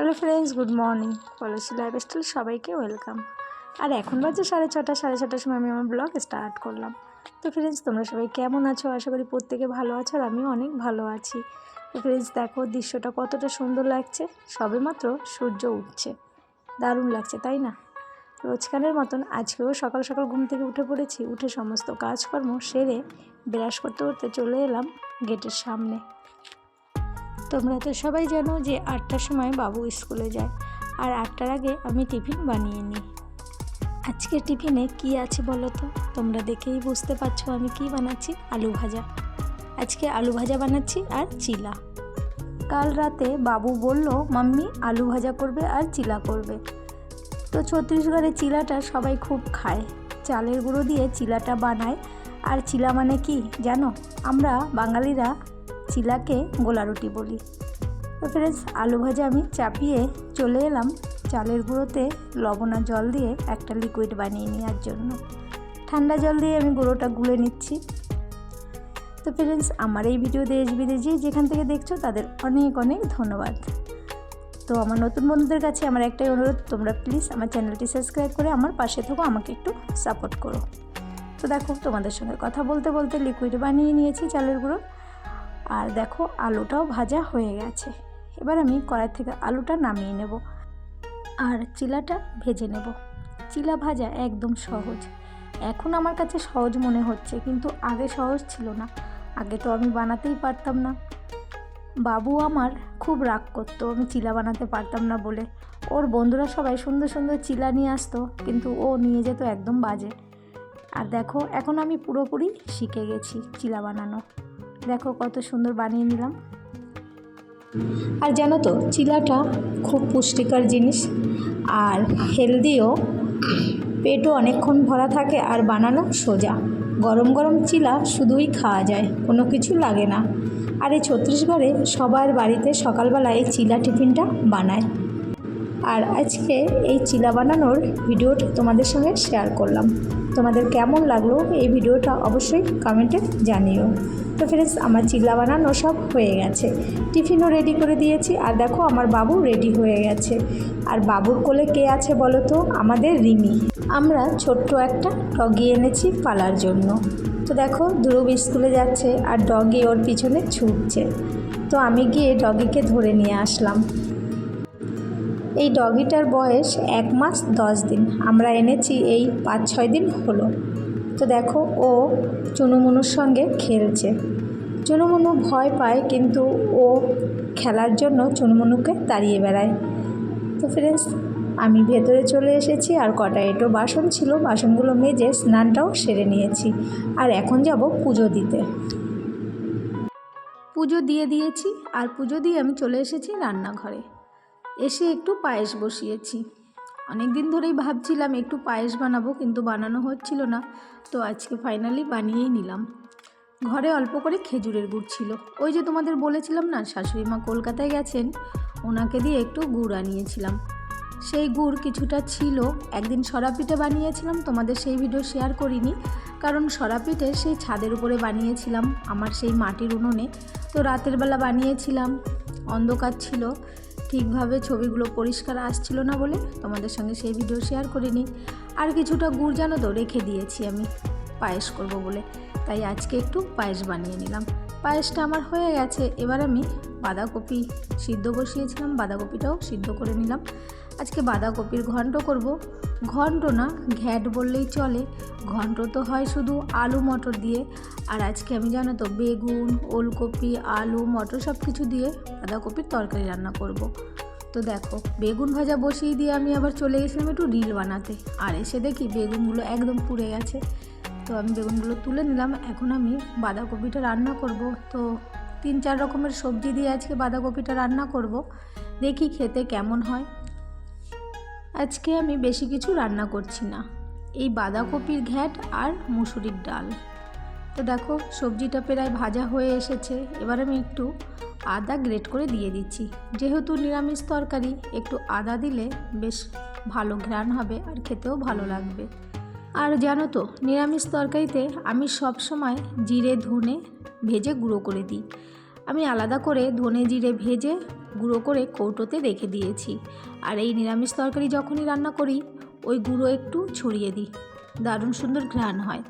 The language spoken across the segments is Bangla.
Hello friends, good morning. Policy lifestyle সবাইকে ওয়েলকাম। আর এখন বাজে সাড়ে ছটা, সাড়ে ছটার সময় আমি আমার ব্লগ স্টার্ট করলাম। তো ফ্রেন্ডস, তোমরা সবাই কেমন আছো? আশা করি প্রত্যেকে ভালো আছো আর আমিও অনেক ভালো আছি। তো ফ্রেন্ডস, দেখো দৃশ্যটা কতটা সুন্দর লাগছে। সবে মাত্র সূর্য উঠছে। দারুণ লাগছে, তাই না? রোজকারের মতন আজকেও সকাল সকাল ঘুম থেকে উঠে পড়েছি। উঠে সমস্ত কাজকর্ম সেরে ব্রাশ করতে করতে চলে এলাম গেটের সামনে। তোমরা তো সবাই জানো যে আটটার সময় বাবু স্কুলে যায়। আর আটটার আগে আমি টিফিন বানিয়ে নিই। আজকে টিফিনে কি আছে বলো তো? তোমরা দেখেই বুঝতে পারছ আমি কি বানাচ্ছি? আলু ভাজা। আজকে আলু ভাজা বানাচ্ছি আর চিলা। কাল রাতে বাবু বলল, মাম্মি, আলু ভাজা করবে আর চিলা করবে। তো ছত্তিশগড়ে চিলাটা সবাই খুব খায়। চালের গুঁড়ো দিয়ে চিলাটা বানায়। আর চিলা মানে কি জানো? আমরা বাঙালিরা চিলাকে গোলা রুটি বলি। তো ফ্রেন্ডস আলু ভাজা আমি চাপিয়ে চলে এলাম চালের গুঁড়োতে লবণ আর জল দিয়ে একটা লিকুইড বানিয়ে নেওয়ার জন্য। ঠান্ডা জল দিয়ে আমি গুঁড়োটা গুলে নিচ্ছি। তো ফ্রেন্ডস আমার এই ভিডিও দেশ বিদেশে যেখান থেকে দেখছ, তাদের অনেক অনেক ধন্যবাদ। তো আমার নতুন বন্ধুদের কাছে আমার একটাই অনুরোধ, তোমরা প্লিজ আমার চ্যানেলটি সাবস্ক্রাইব করে আমার পাশে থেকো, আমাকে একটু সাপোর্ট করো। তো দেখো, তোমাদের সঙ্গে কথা বলতে বলতে লিকুইড বানিয়ে নিয়েছি চালের গুঁড়ো। আর দেখো আলুটাও ভাজা হয়ে গেছে। এবার আমি কড়াই থেকে আলুটা নামিয়ে নেব আর চিলাটা ভেজে নেব। চিলা ভাজা একদম সহজ। এখন আমার কাছে সহজ মনে হচ্ছে, কিন্তু আগে সহজ ছিল না। আগে তো আমি বানাতেই পারতাম না। বাবু আমার খুব রাগ করতো, আমি চিলা বানাতে পারতাম না বলে। ওর বন্ধুরা সবাই সুন্দর সুন্দর চিলা নিয়ে আসতো, কিন্তু ও নিয়ে যেত একদম বাজে। আর দেখো, এখন আমি পুরোপুরি শিখে গেছি চিলা বানানো। দেখো কত সুন্দর বানিয়ে নিলাম। আর জানো তো, চিলাটা খুব পুষ্টিকর জিনিস আর হেলদিও। পেটও অনেকক্ষণ ভরা থাকে আর বানানো সোজা। গরম গরম চিলা শুধুই খাওয়া যায়, কোনো কিছু লাগে না। আর এই ছত্তিশগড়ে সবার বাড়িতে সকালবেলা এই চিলা টিফিনটা বানায়। আর আজকে এই চিলা বানানোর ভিডিওটা তোমাদের সঙ্গে শেয়ার করলাম। তোমাদের কেমন লাগল এই ভিডিওটা অবশ্যই কমেন্টে জানিও। তো ফ্রেন্ডস আমার চিল্লা বানানো সব হয়ে গেছে। টিফিনও রেডি করে দিয়েছি, আর দেখো আমার বাবু রেডি হয়ে গেছে। আর বাবুর কোলে কে আছে বলো তো? আমাদের রিমি। আমরা ছোট্ট একটা ডগি এনেছি পালার জন্য। তো দেখো, ধ্রুব স্কুলে যাচ্ছে, আর ডগি ওর পিছনে ছুটছে। তো আমি গিয়ে ডগিকে ধরে নিয়ে আসলাম। এই ডগিটার বয়স এক মাস দশ দিন। আমরা এনেছি এই পাঁচ ছয় দিন হলো। তো দেখো, ও চুনুমুনুর সঙ্গে খেলছে। চুনুমুনু ভয় পায়, কিন্তু ও খেলার জন্য চুনুমুনুকে তাড়িয়ে বেড়ায়। তো ফ্রেন্ডস আমি ভেতরে চলে এসেছি, আর কটা এটো বাসন ছিল, বাসনগুলো মেজে স্নানটাও সেরে নিয়েছি। আর এখন যাব পুজো দিতে। পুজো দিয়ে দিয়েছি, আর পুজো দিয়ে আমি চলে এসেছি রান্নাঘরে। এসে একটু পায়েস বসিয়েছি। অনেক দিন ধরেই ভাবছিলাম একটু পায়েস বানাবো, কিন্তু বানানো হচ্ছিল না। তো আজকে ফাইনালি বানিয়েই নিলাম। ঘরে অল্প করে খেজুরের গুড় ছিল। ওই যে তোমাদের বলেছিলাম না, শাশুড়ি মা কলকাতায় গেছেন, ওনাকে দিয়ে একটু গুড় আনিয়েছিলাম। সেই গুড় কিছুটা ছিল। একদিন সরা পিঠে বানিয়েছিলাম, তোমাদের সেই ভিডিও শেয়ার করিনি। কারণ সরা পিঠে সেই ছাদের উপরে বানিয়েছিলাম, আমার সেই মাটির উনুনে। তো রাতের বেলা বানিয়েছিলাম, অন্ধকার ছিল। ঠিকভাবে ছবিগুলো পরিষ্কার আসছিল না বলে তোমাদের সঙ্গে সেই ভিডিও শেয়ার করিনি। আর কিছুটা গুড় জানো তো রেখে দিয়েছি আমি। পায়েস করব বলে। তাই আজকে একটু পায়েস বানিয়ে নিলাম। পায়েসটা আমার হয়ে গেছে। এবার আমি বাঁধাকপি সিদ্ধ বসিয়েছিলাম। বাঁধাকপিটাও সিদ্ধ করে নিলাম। আজকে বাঁধাকপির ঘন্ট করব। ঘন্ট না, ঘ্যাট বললেই চলে। ঘন্ট তো হয় শুধু আলু, মটর দিয়ে। আর আজকে আমি জানো তো, বেগুন, ওলকপি, আলু, মটর সব কিছু দিয়ে বাঁধাকপির তরকারি রান্না করব। তো দেখো, বেগুন ভাজা বসিয়ে দিয়ে আমি আবার চলে গেছিলাম একটু রিল বানাতে। আর এসে দেখি বেগুনগুলো একদম পুড়ে গেছে। তো আমি বেগুনগুলো তুলে নিলাম। এখন আমি বাঁধাকপিটা রান্না করব। তো তিন চার রকমের সবজি দিয়ে আজকে বাঁধাকপিটা রান্না করব। দেখি খেতে কেমন হয়। আজকে আমি বেশি কিছু রান্না করছি না। এই বাঁধাকপির ঘ্যাট আর মুসুরির ডাল। তো দেখো, সবজিটা প্রায় ভাজা হয়ে এসেছে। এবার আমি একটু আদা গ্রেট করে দিয়ে দিচ্ছি। যেহেতু নিরামিষ তরকারি, একটু আদা দিলে বেশ ভালো ঘ্রাণ হবে আর খেতেও ভালো লাগবে। আর জানো তো, নিরামিষ তরকারিতে আমি সব সময় জিরে, ধনে ভেজে গুঁড়ো করে দিই। আমি আলাদা করে ধনে জিরে ভেজে গুঁড়ো করে কৌটোতে রেখে দিয়েছি। আর এই নিরামিষ তরকারি যখনই রান্না করি, ওই গুঁড়ো একটু ছড়িয়ে দিই। দারুণ সুন্দর ঘ্রাণ হয়।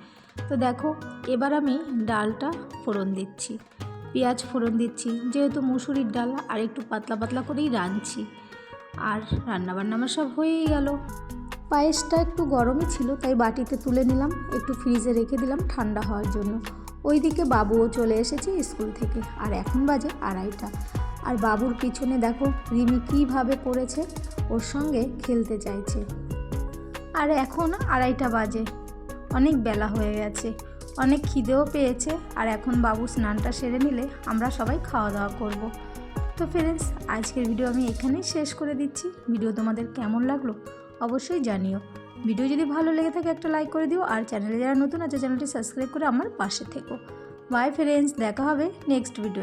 তো দেখো, এবার আমি ডালটা ফোড়ন দিচ্ছি। পেঁয়াজ ফোড়ন দিচ্ছি, যেহেতু মুসুরির ডাল আর একটু পাতলা পাতলা করেই রাঁধছি। আর রান্নাবান্না আমার সব হয়েই গেল। পায়েসটা একটু গরমই ছিল, তাই বাটিতে তুলে নিলাম। একটু ফ্রিজে রেখে দিলাম, ঠান্ডা হওয়ার জন্য। ওইদিকে বাবুও চলে এসেছে স্কুল থেকে। আর এখন বাজে আড়াইটা। আর বাবুর পিছনে দেখো রিমি কীভাবে পড়েছে, ওর সঙ্গে খেলতে চাইছে। আর এখন আড়াইটা বাজে। অনেক বেলা হয়ে গেছে। অনেক খিদেও পেয়েছে। আর এখন বাবু স্নানটা সেরে নিলে আমরা সবাই খাওয়া দাওয়া করব। তো ফ্রেন্ডস আজকের ভিডিও আমি এখানেই শেষ করে দিচ্ছি। ভিডিও তোমাদের কেমন লাগল অবশ্যই জানিও। ভিডিও যদি ভালো লেগে থাকে একটা লাইক করে দিও, আর চ্যানেলে যারা নতুন আছে, চ্যানেলটি সাবস্ক্রাইব করে আমার পাশে থেকো। বাই ফ্রেন্ডস দেখা হবে নেক্সট ভিডিও